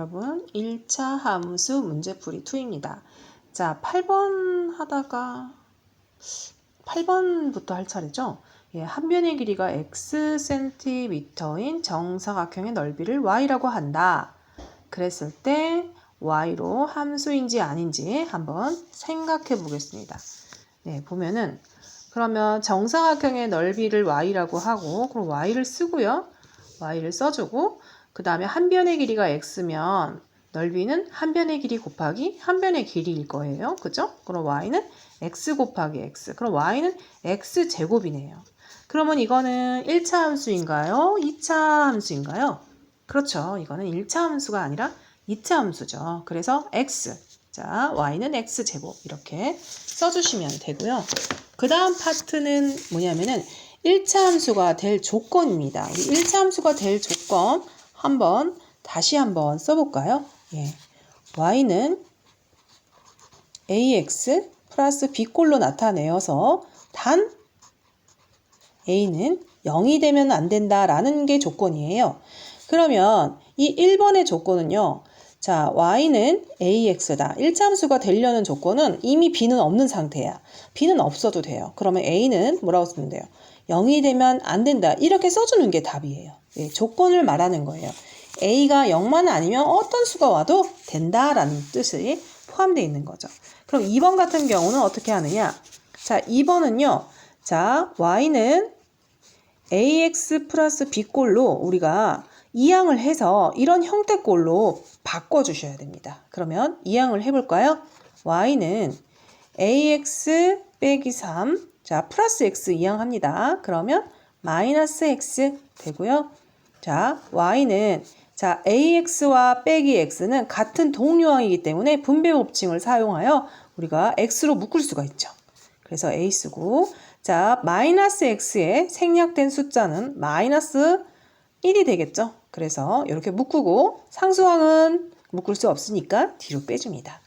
여러분 1차 함수 문제풀이 2입니다. 자, 8번 하다가 8번부터 할 차례죠. 예, 한 변의 길이가 x 센티미터인 정사각형의 넓이를 y라고 한다. 그랬을 때 y로 함수인지 아닌지 한번 생각해 보겠습니다. 네, 보면은 그러면 정사각형의 넓이를 y라고 하고 그럼 y를 쓰고요. y를 써주고 그 다음에 한 변의 길이가 x면 넓이는 한 변의 길이 곱하기 한 변의 길이일 거예요. 그죠? 그럼 y는 x 곱하기 x. 그럼 y는 x 제곱이네요. 그러면 이거는 1차 함수인가요? 2차 함수인가요? 그렇죠. 이거는 1차 함수가 아니라 2차 함수죠. 그래서 x. 자, y는 x 제곱 이렇게 써주시면 되고요. 그 다음 파트는 뭐냐면은 1차 함수가 될 조건입니다. 우리 1차 함수가 될 조건 한번 다시 한번 써볼까요? 예. y는 ax 플러스 b꼴로 나타내어서 단 a는 0이 되면 안 된다라는 게 조건이에요. 그러면 이 1번의 조건은요. 자, y는 ax다. 1차 함수가 되려는 조건은 이미 b는 없는 상태야. b는 없어도 돼요. 그러면 a는 뭐라고 쓰면 돼요? 0이 되면 안 된다. 이렇게 써주는 게 답이에요. 예, 조건을 말하는 거예요. a가 0만 아니면 어떤 수가 와도 된다라는 뜻이 포함되어 있는 거죠. 그럼 2번 같은 경우는 어떻게 하느냐? 자, 2번은요. 자, y는 ax 플러스 b꼴로 우리가 이항을 해서 이런 형태꼴로 바꿔주셔야 됩니다. 그러면 이항을 해볼까요? y는 ax 빼기 3, 자 플러스 x 이항합니다. 그러면 마이너스 x 되고요. 자 y는 자 ax와 빼기 x는 같은 동류항이기 때문에 분배 법칙을 사용하여 우리가 x로 묶을 수가 있죠. 그래서 a 쓰고 자 마이너스 x에 생략된 숫자는 마이너스 1이 되겠죠. 그래서 이렇게 묶고 상수항은 묶을 수 없으니까 뒤로 빼줍니다.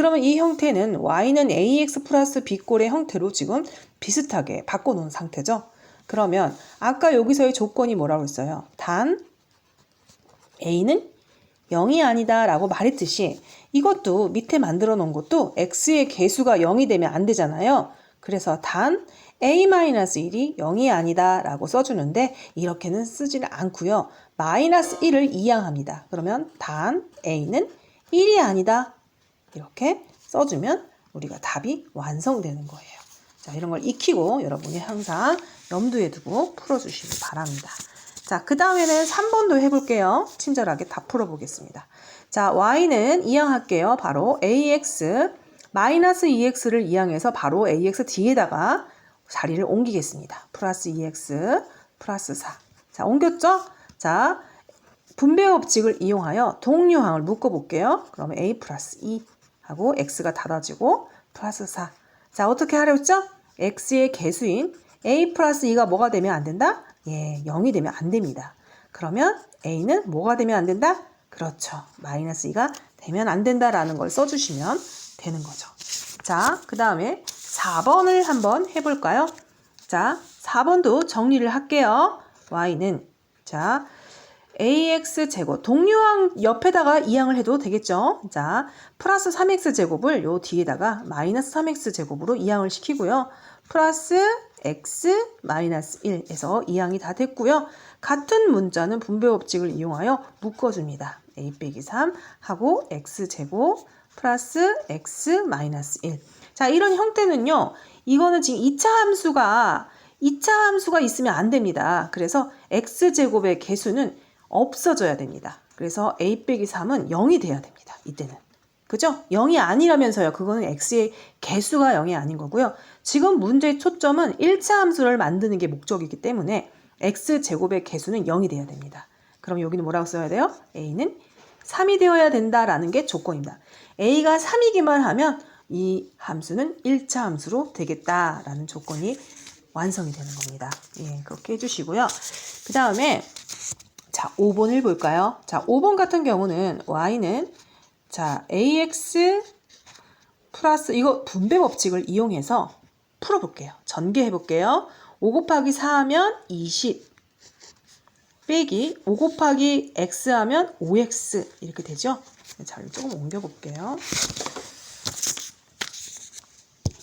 그러면 이 형태는 y는 ax 플러스 b꼴의 형태로 지금 비슷하게 바꿔놓은 상태죠. 그러면 아까 여기서의 조건이 뭐라고 했어요? 단 a는 0이 아니다 라고 말했듯이 이것도 밑에 만들어 놓은 것도 x의 개수가 0이 되면 안 되잖아요. 그래서 단 a-1이 0이 아니다 라고 써주는데 이렇게는 쓰지는 않고요. 마이너스 1을 이항합니다. 그러면 단 a는 1이 아니다 이렇게 써주면 우리가 답이 완성되는 거예요. 자 이런 걸 익히고 여러분이 항상 염두에 두고 풀어주시기 바랍니다. 자, 그 다음에는 3번도 해볼게요. 친절하게 다 풀어보겠습니다. 자, y는 이항할게요. 바로 ax 마이너스 2x를 이항해서 바로 ax 뒤에다가 자리를 옮기겠습니다. 플러스 2x 플러스 4. 자, 옮겼죠? 자, 분배 법칙을 이용하여 동류항을 묶어볼게요. 그러면 a 플러스 2 하고 x가 닫아지고 플러스 4. 자, 어떻게 하려 했죠? x의 개수인 a 플러스 2가 뭐가 되면 안 된다? 예, 0이 되면 안 됩니다. 그러면 a는 뭐가 되면 안 된다? 그렇죠. 마이너스 2가 되면 안 된다라는 걸 써주시면 되는 거죠. 자, 그 다음에 4번을 한번 해볼까요? 자, 4번도 정리를 할게요. y는 자 ax 제곱 동류항 옆에다가 이항을 해도 되겠죠. 자 플러스 3x 제곱을 요 뒤에다가 마이너스 3x 제곱으로 이항을 시키고요. 플러스 x 마이너스 1에서 이항이 다 됐고요. 같은 문자는 분배 법칙을 이용하여 묶어줍니다. a 빼기 3 하고 x 제곱 플러스 x 마이너스 1. 자 이런 형태는요. 이거는 지금 2차 함수가 2차 함수가 있으면 안 됩니다. 그래서 x제곱의 개수는 없어져야 됩니다. 그래서 a 빼기 3은 0이 돼야 됩니다. 이때는. 그죠? 0이 아니라면서요. 그거는 x의 개수가 0이 아닌 거고요. 지금 문제의 초점은 1차 함수를 만드는 게 목적이기 때문에 x제곱의 개수는 0이 돼야 됩니다. 그럼 여기는 뭐라고 써야 돼요? a는 3이 되어야 된다라는 게 조건입니다. a가 3이기만 하면 이 함수는 1차 함수로 되겠다라는 조건이 완성이 되는 겁니다. 예, 그렇게 해주시고요. 그 다음에 자 5번을 볼까요? 자 5번 같은 경우는 y는 자 ax 플러스 이거 분배 법칙을 이용해서 풀어 볼게요. 전개해 볼게요. 5 곱하기 4 하면 20 빼기 5 곱하기 x 하면 5x 이렇게 되죠? 자를 조금 옮겨 볼게요.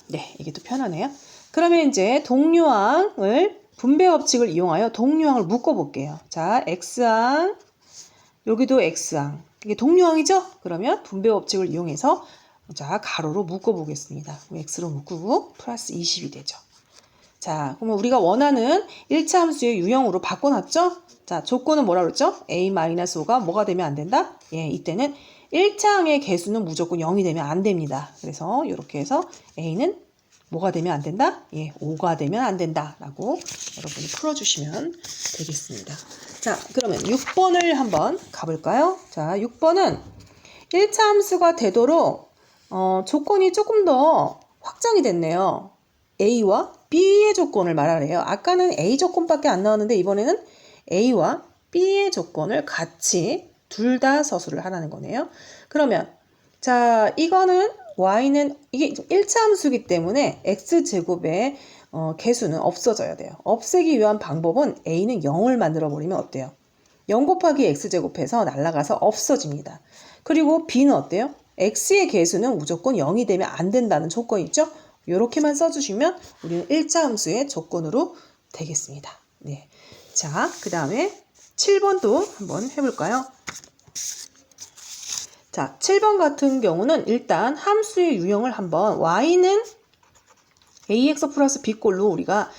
네, 이게 또 편하네요. 그러면 이제 동류항을 분배 법칙을 이용하여 동류항을 묶어 볼게요. 자, x항 여기도 x항. 이게 동류항이죠? 그러면 분배 법칙을 이용해서 자, 가로로 묶어 보겠습니다. x로 묶고 플러스 20이 되죠. 자, 그러면 우리가 원하는 1차 함수의 유형으로 바꿔놨죠? 자, 조건은 뭐라 그랬죠? a-5가 뭐가 되면 안 된다? 예, 이때는 1차항의 개수는 무조건 0이 되면 안 됩니다. 그래서 이렇게 해서 a는 뭐가 되면 안 된다? 예, 5가 되면 안 된다. 라고 여러분이 풀어주시면 되겠습니다. 자, 그러면 6번을 한번 가볼까요? 자, 6번은 1차 함수가 되도록 어, 조건이 조금 더 확장이 됐네요. A와 B의 조건을 말하래요. 아까는 A 조건밖에 안 나왔는데 이번에는 A와 B의 조건을 같이 둘 다 서술을 하라는 거네요. 그러면 자 이거는 y는 이게 1차 함수기 때문에 x제곱의 어, 개수는 없어져야 돼요. 없애기 위한 방법은 a는 0을 만들어 버리면 어때요? 0 곱하기 x제곱해서 날아가서 없어집니다. 그리고 b는 어때요? x의 개수는 무조건 0이 되면 안 된다는 조건이 있죠? 이렇게만 써주시면 우리는 1차 함수의 조건으로 되겠습니다. 네. 자, 그 다음에 7번도 한번 해볼까요? 자, 7번 같은 경우는 일단 함수의 유형을 한번 y는 ax 플러스 b꼴로 우리가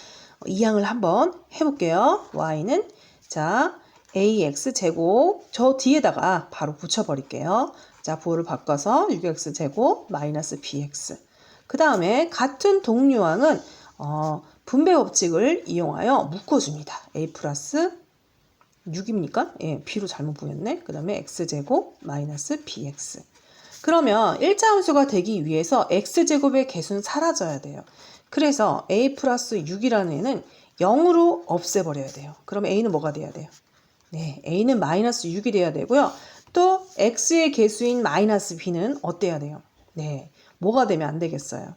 이항을 한번 해볼게요. y는 자 ax 제곱 저 뒤에다가 바로 붙여버릴게요. 자 부호를 바꿔서 6x 제곱 마이너스 bx 그 다음에 같은 동류항은 어, 분배 법칙을 이용하여 묶어줍니다. a 플러스 6입니까? 예, b로 잘못 보였네. 그 다음에 x제곱 마이너스 bx. 그러면 1차 함수가 되기 위해서 x제곱의 개수는 사라져야 돼요. 그래서 a 플러스 6이라는 애는 0으로 없애버려야 돼요. 그럼 a는 뭐가 돼야 돼요? 네, a는 마이너스 6이 돼야 되고요. 또 x의 개수인 마이너스 b는 어때야 돼요? 네, 뭐가 되면 안 되겠어요?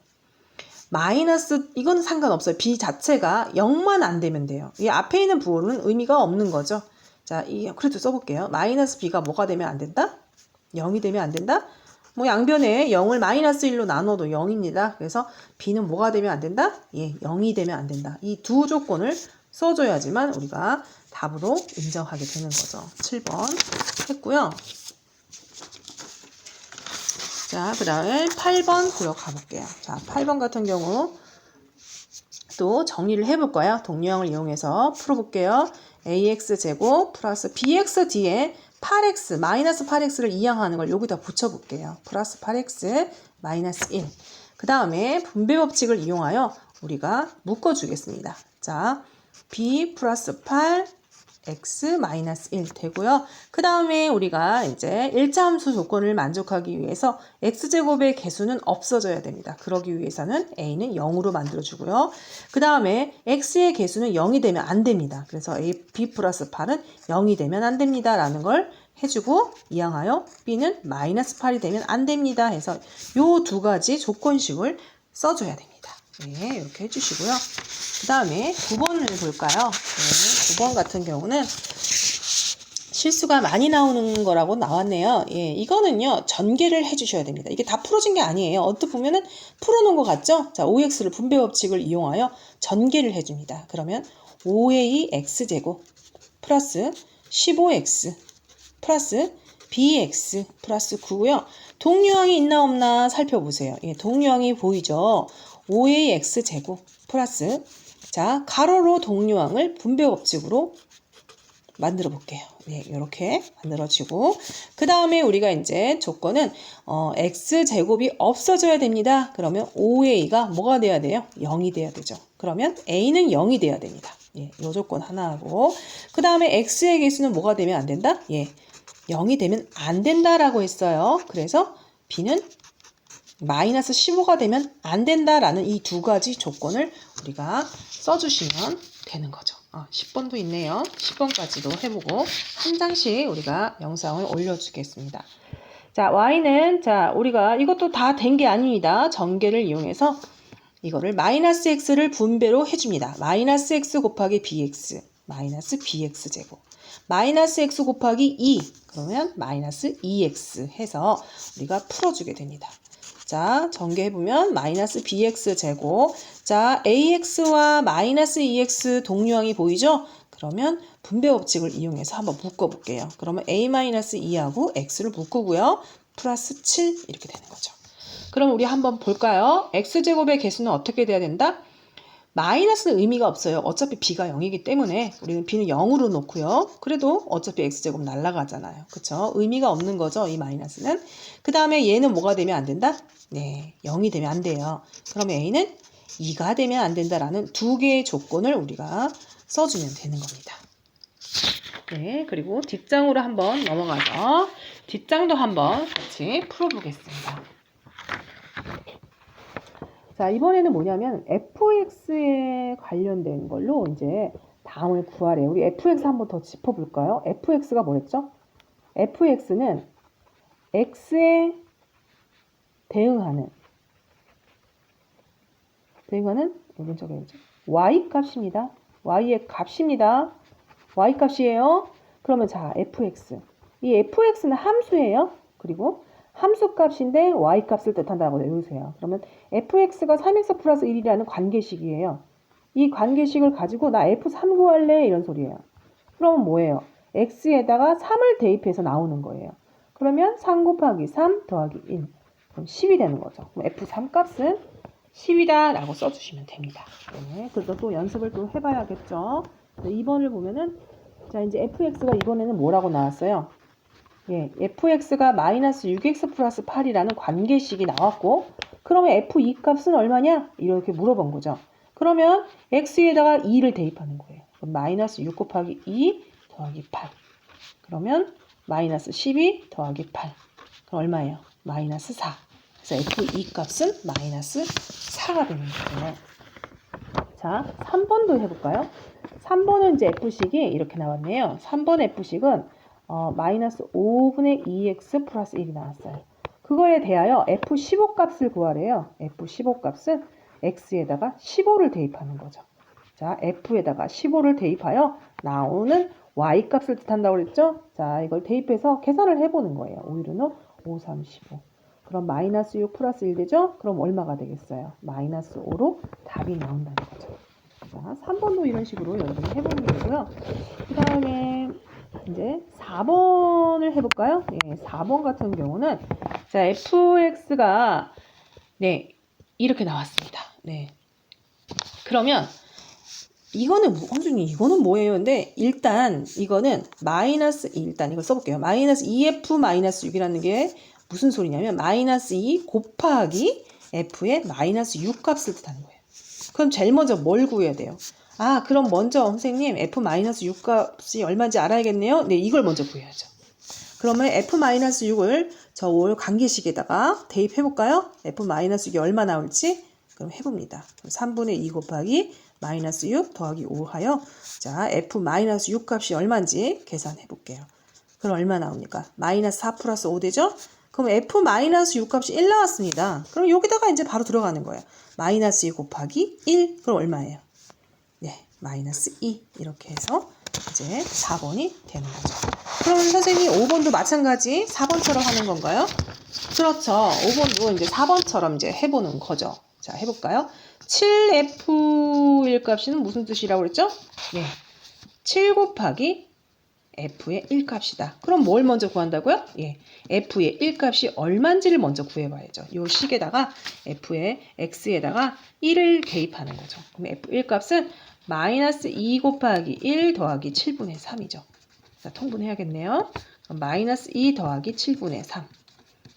마이너스 이건 상관없어요. b 자체가 0만 안 되면 돼요. 이 앞에 있는 부호는 의미가 없는 거죠. 자, 이 그래도 써볼게요. 마이너스 b가 뭐가 되면 안 된다? 0이 되면 안 된다? 뭐 양변에 0을 마이너스 1로 나눠도 0입니다. 그래서 b는 뭐가 되면 안 된다? 예, 0이 되면 안 된다. 이 두 조건을 써줘야지만 우리가 답으로 인정하게 되는 거죠. 7번 했고요. 자, 그 다음에 8번 들어가 볼게요. 자, 8번 같은 경우 또 정리를 해볼 거예요. 동류항을 이용해서 풀어볼게요. Ax 제곱 플러스 bx 뒤에 8x 마이너스 8x를 이항하는 걸 여기다 붙여볼게요. 플러스 8x 마이너스 1. 그 다음에 분배 법칙을 이용하여 우리가 묶어주겠습니다. 자, b 플러스 8 x 마이너스 1 되고요. 그 다음에 우리가 이제 1차 함수 조건을 만족하기 위해서 x제곱의 개수는 없어져야 됩니다. 그러기 위해서는 a는 0으로 만들어주고요. 그 다음에 x의 개수는 0이 되면 안 됩니다. 그래서 a, b 플러스 8은 0이 되면 안 됩니다. 라는 걸 해주고 이항하여 b는 마이너스 8이 되면 안 됩니다. 해서 요 두 가지 조건식을 써줘야 됩니다. 네, 이렇게 해주시고요. 그 다음에 9번을 볼까요? 네, 9번 같은 경우는 실수가 많이 나오는 거라고 나왔네요. 예, 이거는요, 전개를 해주셔야 됩니다. 이게 다 풀어진 게 아니에요. 어떻게 보면은 풀어놓은 것 같죠? 자, OX를 분배 법칙을 이용하여 전개를 해줍니다. 그러면 5AX제곱 플러스 15X 플러스 BX 플러스 9고요. 동류항이 있나 없나 살펴보세요. 예, 동류항이 보이죠? 5ax 제곱 플러스 자 가로로 동류항을 분배 법칙으로 만들어 볼게요. 네, 이렇게 만들어지고 그 다음에 우리가 이제 조건은 어, x 제곱이 없어져야 됩니다. 그러면 5a가 뭐가 돼야 돼요? 0이 돼야 되죠. 그러면 a는 0이 돼야 됩니다. 예, 이 조건 하나 하고 그 다음에 x의 개수는 뭐가 되면 안 된다? 예, 0이 되면 안 된다라고 했어요. 그래서 b는 마이너스 15가 되면 안 된다라는 이 두 가지 조건을 우리가 써주시면 되는 거죠. 어, 10번도 있네요. 10번까지도 해보고 한 장씩 우리가 영상을 올려주겠습니다. 자, y는 자 우리가 이것도 다 된 게 아닙니다. 전개를 이용해서 이거를 마이너스 x를 분배로 해줍니다. 마이너스 x 곱하기 bx 마이너스 bx 제곱 마이너스 x 곱하기 2 그러면 마이너스 2x 해서 우리가 풀어주게 됩니다. 자, 전개해보면 마이너스 bx 제곱 자, ax와 마이너스 2x 동류항이 보이죠? 그러면 분배 법칙을 이용해서 한번 묶어볼게요. 그러면 a-2하고 x를 묶고요. 플러스 7 이렇게 되는 거죠. 그럼 우리 한번 볼까요? x제곱의 개수는 어떻게 돼야 된다? 마이너스는 의미가 없어요. 어차피 b가 0이기 때문에 우리는 b는 0으로 놓고요. 그래도 어차피 x제곱 날라가잖아요. 그쵸? 의미가 없는 거죠. 이 마이너스는. 그 다음에 얘는 뭐가 되면 안 된다? 네, 0이 되면 안 돼요. 그러면 a는 2가 되면 안 된다라는 두 개의 조건을 우리가 써주면 되는 겁니다. 네, 그리고 뒷장으로 한번 넘어가서 뒷장도 한번 같이 풀어보겠습니다. 자, 이번에는 뭐냐면 fx에 관련된 걸로 이제 다음을 구하래요. 우리 fx 한번 더 짚어볼까요? fx가 뭐랬죠? fx는 x에 대응하는 대응하는 오른쪽에 있죠. y 값입니다. y의 값입니다. y 값이에요. 그러면 자, fx. 이 fx는 함수예요. 그리고 함수 값인데 y 값을 뜻한다고 외우세요. 그러면 fx가 3x 플러스 1이라는 관계식이에요. 이 관계식을 가지고 나 f3 구할래 이런 소리예요. 그러면 뭐예요? x에다가 3을 대입해서 나오는 거예요. 그러면 3 곱하기 3 더하기 1. 그럼 10이 되는 거죠. 그럼 f3 값은 10이다 라고 써주시면 됩니다. 네, 그래서 또 연습을 또 해봐야겠죠. 2번을 보면은 자 이제 fx가 이번에는 뭐라고 나왔어요? 예, fx가 마이너스 6x 플러스 8이라는 관계식이 나왔고 그러면 f2 값은 얼마냐? 이렇게 물어본 거죠. 그러면 x에다가 2를 대입하는 거예요. 마이너스 6 곱하기 2 더하기 8 그러면 마이너스 12 더하기 8 그럼 얼마예요? 마이너스 4 그래서 f2 값은 마이너스 4가 되는 거예요. 자, 3번도 해볼까요? 3번은 이제 f식이 이렇게 나왔네요. 3번 f식은 어, 마이너스 5분의 2x 플러스 1이 나왔어요. 그거에 대하여 f15 값을 구하래요. f15 값은 x에다가 15를 대입하는 거죠. 자, f에다가 15를 대입하여 나오는 y 값을 뜻한다고 그랬죠? 자, 이걸 대입해서 계산을 해보는 거예요. 5일은 5, 3, 15. 그럼 마이너스 6 플러스 1 되죠? 그럼 얼마가 되겠어요? 마이너스 5로 답이 나온다는 거죠. 자, 3번도 이런 식으로 여러분이 해보는 거고요. 그 다음에 이제 4번을 해볼까요? 예, 4번 같은 경우는 자 fx가 네 이렇게 나왔습니다. 네. 그러면 이거는 뭐- 원준이 이거는 뭐예요? 근데 일단 이거는 마이너스 일단 이걸 써볼게요. 마이너스 2f 마이너스 6이라는 게 무슨 소리냐면 마이너스 2 곱하기 f의 마이너스 6 값을 뜻하는 거예요. 그럼 제일 먼저 뭘 구해야 돼요? 아, 그럼 먼저 선생님 f-6 값이 얼마인지 알아야겠네요. 네, 이걸 먼저 구해야죠. 그러면 f-6을 저 올 관계식에다가 대입해 볼까요? f-6이 얼마 나올지 그럼 해 봅니다. 3분의 2 곱하기 마이너스 6 더하기 5 하여 자 f-6 값이 얼마인지 계산해 볼게요. 그럼 얼마 나옵니까? 마이너스 4 플러스 5 되죠? 그럼 f-6 값이 1 나왔습니다. 그럼 여기다가 이제 바로 들어가는 거예요. 마이너스 2 곱하기 1 그럼 얼마예요? 네, 마이너스 2 이렇게 해서 이제 4번이 되는 거죠. 그럼 선생님 5번도 마찬가지 4번처럼 하는 건가요? 그렇죠. 5번도 이제 4번처럼 이제 해보는 거죠. 자, 해볼까요? 7F일 값이는 무슨 뜻이라고 그랬죠? 네. 7 곱하기 F의 1 값이다. 그럼 뭘 먼저 구한다고요? 예. F의 1 값이 얼마인지를 먼저 구해봐야죠. 요 식에다가 F의 X에다가 1을 대입하는 거죠. 그럼 F1 값은 마이너스 2 곱하기 1 더하기 7분의 3이죠. 자, 통분해야겠네요. 마이너스 2 더하기 7분의 3.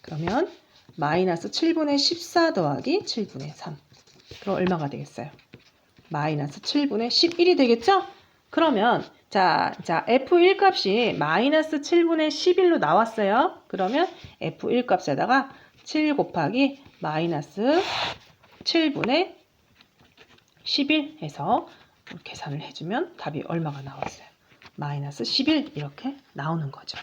그러면 마이너스 7분의 14 더하기 7분의 3. 그럼 얼마가 되겠어요? 마이너스 7분의 11이 되겠죠? 그러면 자, 자 F1 값이 마이너스 7분의 11로 나왔어요. 그러면 F1 값에다가 7 곱하기 마이너스 7분의 11 해서 계산을 해주면 답이 얼마가 나왔어요? 마이너스 11 이렇게 나오는 거죠.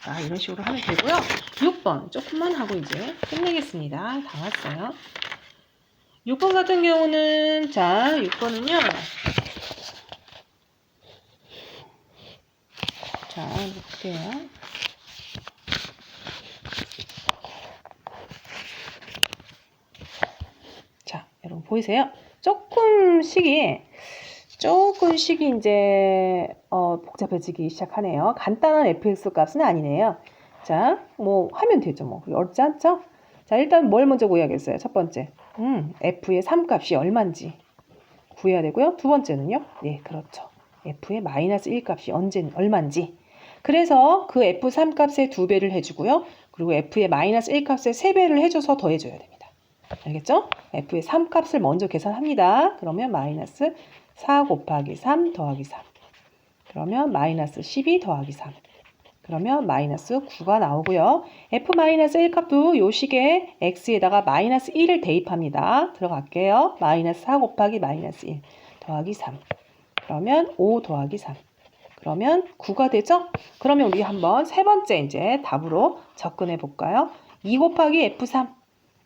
자, 이런 식으로 하면 되고요. 6번 조금만 하고 이제 끝내겠습니다. 다 왔어요. 6번 같은 경우는 자, 6번은요. 자, 볼게요. 자, 여러분 보이세요? 조금씩이 조금씩이 이제 어, 복잡해지기 시작하네요. 간단한 fx 값은 아니네요. 자, 뭐 하면 되죠. 뭐 어렵지 않죠? 자, 일단 뭘 먼저 구해야겠어요? 첫 번째, 음, f의 3 값이 얼마인지 구해야 되고요. 두 번째는요. 네, 그렇죠. f의 마이너스 1 값이 언제 얼마인지. 그래서 그 f3 값의 두 배를 해주고요. 그리고 f의 마이너스 1 값의 세 배를 해줘서 더해줘야 됩니다. 알겠죠? f의 3 값을 먼저 계산합니다. 그러면 마이너스 4 곱하기 3 더하기 3. 그러면 마이너스 12 더하기 3. 그러면 마이너스 9가 나오고요. f-1 값도 요 식에 x에다가 마이너스 1을 대입합니다. 들어갈게요. 마이너스 4 곱하기 마이너스 1 더하기 3. 그러면 5 더하기 3. 그러면 9가 되죠? 그러면 우리 한번 세 번째 이제 답으로 접근해 볼까요? 2 곱하기 f3.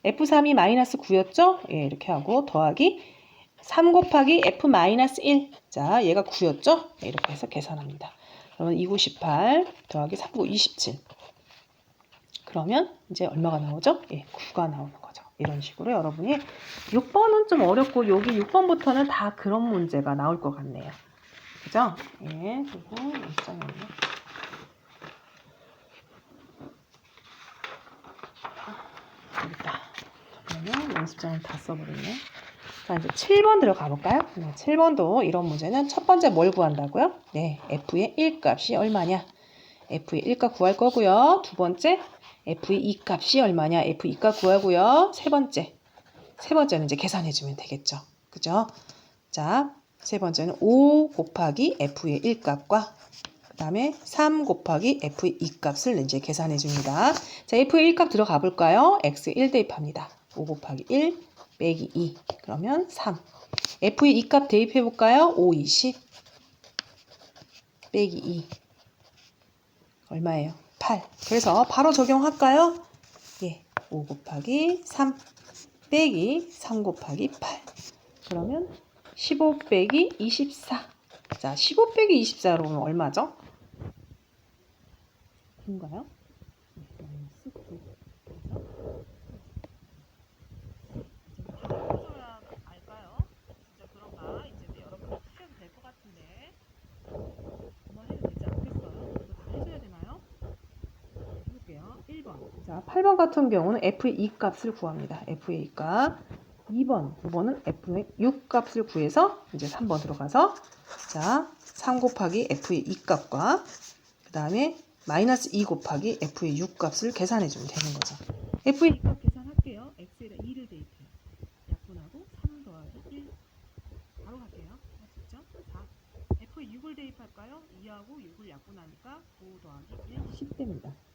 f3이 마이너스 9였죠? 예, 이렇게 하고 더하기 3 곱하기 f 마이너스 1. 자, 얘가 9였죠? 예, 이렇게 해서 계산합니다. 그러면 2, 9, 18 더하기 3, 9, 27. 그러면 이제 얼마가 나오죠? 예, 9가 나오는 거죠. 이런 식으로 여러분이 6번은 좀 어렵고 여기 6번부터는 다 그런 문제가 나올 것 같네요. 그죠? 예, 그리고 일장은요. 여기다. 그러면 연습장을 다 써버렸네. 자, 이제 7번 들어 가 볼까요? 네, 7번도 이런 문제는 첫 번째 뭘 구한다고요? 네, f의 1값이 얼마냐? f의 1값 구할 거고요. 두 번째, f의 2값이 얼마냐? f 2값 구하고요. 세 번째, 세 번째는 이제 계산해 주면 되겠죠. 그죠? 자, 세 번째는 5 곱하기 f의 1값과 그 다음에 3 곱하기 f의 2값을 이제 계산해 줍니다. 자, f의 1값 들어가 볼까요? x 1 대입합니다. 5 곱하기 1 빼기 2 그러면 3 f의 2값 대입해 볼까요? 5, 20 빼기 2 얼마예요? 8 그래서 바로 적용할까요? 예, 5 곱하기 3 빼기 3 곱하기 8 그러면 15 빼기 24 자, 15 빼기 24로 면 얼마죠? 9인가요? 마이너스 9 해줘야 알까요? 진짜 그런가? 이제 네, 여러분 하셔도 될 것 같은데 한번 해도 되지 않겠어요? 이거 다 해줘야 되나요? 해볼게요. 1번 자, 8번 같은 경우는 f의 2값을 구합니다. f의 2값. 2번, 9번은 f의 6 값을 구해서 이제 3번 들어가서 자, 3 곱하기 f의 2 값과 그 다음에 마이너스 2 곱하기 f의 6 값을 계산해 주면 되는 거죠. f의 2 값 계산할게요. x에다 2를 대입해요. 약분하고 3 더하기 1 바로 갈게요. 있죠? 4 f에 6을 대입할까요? 2하고 6을 약분하니까 9 더하기 1 10대입니다.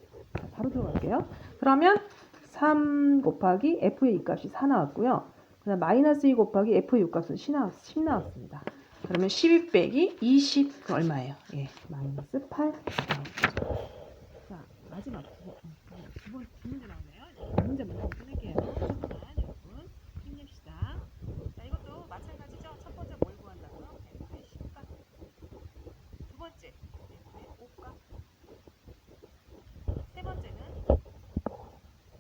자, 바로 들어갈게요. 그러면 3 곱하기 f의 2값이 4 나왔고요. 그 다음 마이너스 2 곱하기 f의 6 값은 10, 나왔, 10 나왔습니다. 그러면 12 빼기 20그 얼마예요? 예, 마이너스 8 자, 마지막 두, 번, 어, 두, 번, 두 문제 나오네요. 이 문제 먼저 끊을게요. 잠깐만, 여러분. 힘냅시다. 자, 이것도 마찬가지죠. 첫 번째 뭘 구한다고요? F의 10값. 두 번째, F의 5값. 세 번째는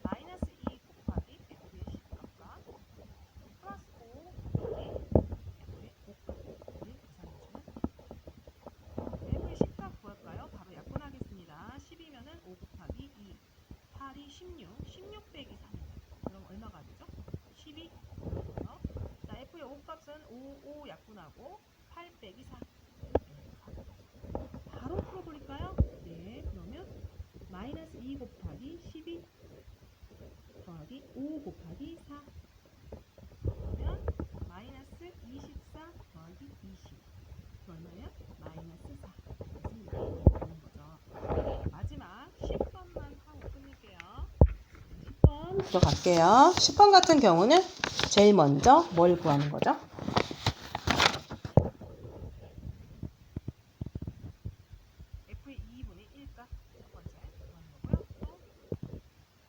마이너스 2 곱하기 F의 10값과 플러스 5 곱하기 F의 5값을 계산해주면 F의 10값 구할까요? 바로 약분하겠습니다. 10이면은 5 곱하기 2, 8이 16, 16 빼기 3. 그럼 얼마가 되죠? 12. 그래서 자, 5값은 5, 5 약분하고 8 빼기 4. 바로 풀어버릴까요? 네, 그러면 마이너스 2 곱하기 12 더하기 5 곱하기 4. 그러면 마이너스 24 더하기 20. 그 얼마예요? 마이너스 4. 그래서 나오는 거죠. 마지막 10번만 하고 끝낼게요. 10번 들어갈게요. 10번 같은 경우는 제일 먼저 뭘 구하는 거죠? F의 2분의 1값 첫 번째 구하는 거고요. 또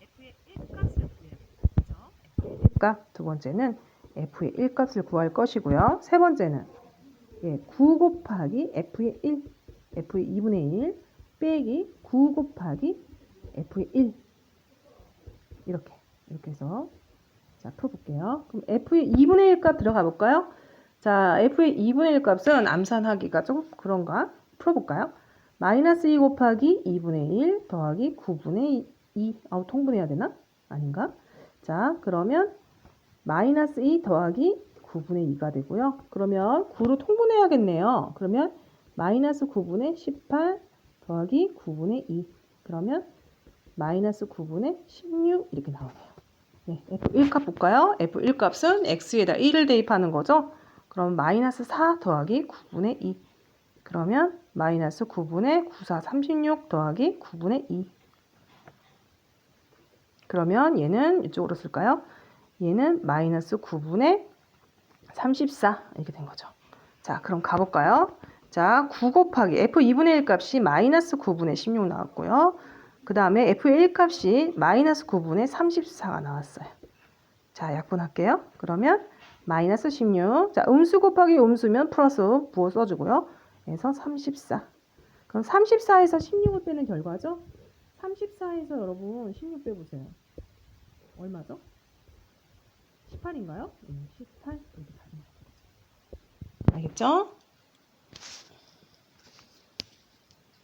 F의 1값을 구해야 돼요. 그죠? F의 1값, 두 번째는 f의 1값을 구할 것이고요. 세 번째는 예, 9 곱하기 f의 1, f의 2분의 1 빼기 9 곱하기 F의 1 이렇게 이렇게 해서 자 풀어볼게요. 그럼 F의 2분의 1값 들어가 볼까요? 자 F의 2분의 1 값은 암산하기가 좀 그런가? 풀어볼까요? 마이너스 2 곱하기 2분의 1 더하기 9분의 2 아우 통분해야 되나? 아닌가? 자 그러면 마이너스 2 더하기 9분의 2가 되고요. 그러면 9로 통분해야겠네요. 그러면 마이너스 9분의 18 더하기 9분의 2 그러면 마이너스 9분의 16 이렇게 나오네요. 네, F1 값 볼까요? F1 값은 X에다 1을 대입하는 거죠. 그럼 마이너스 4 더하기 9분의 2 그러면 마이너스 9분의 9, 4, 36 더하기 9분의 2 그러면 얘는 이쪽으로 쓸까요? 얘는 마이너스 9분의 34 이렇게 된 거죠. 자, 그럼 가볼까요? 자, 9 곱하기 F2분의 1 값이 마이너스 9분의 16 나왔고요. 그 다음에 F의 1 값이 마이너스 9분의 34가 나왔어요. 자, 약분할게요. 그러면 마이너스 16. 자, 음수 곱하기 음수면 플러스 부호 써주고요. 그래서 34. 그럼 34에서 16을 빼는 결과죠? 34에서 여러분 16 빼보세요. 얼마죠? 18인가요? 음, 18 이렇게 다른 거죠. 알겠죠?